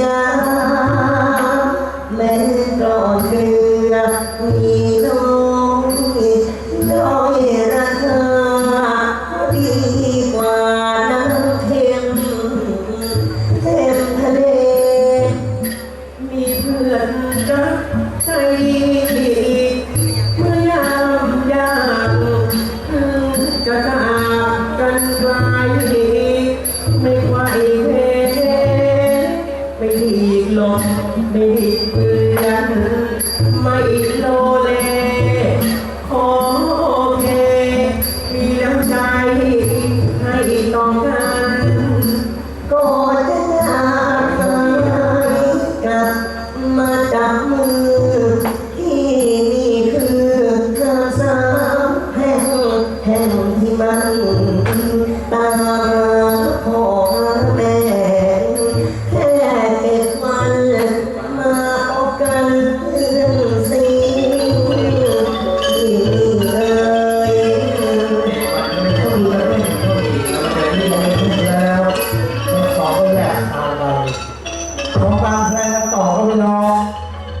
ยาแม่กรอนเกลือมีน้อยน้อยราคาดีกว่าน้ำเค็มเต็มทะเล มีเพื่อนรักใจดี ไม่หลีกเพื่อนไม่โลเล ขอโอเคมีน้ำใจให้ต่อกันก็จะจากกับมาจับมือ ที่นี่คือเธอสามแห่งแห่งที่มัน แล้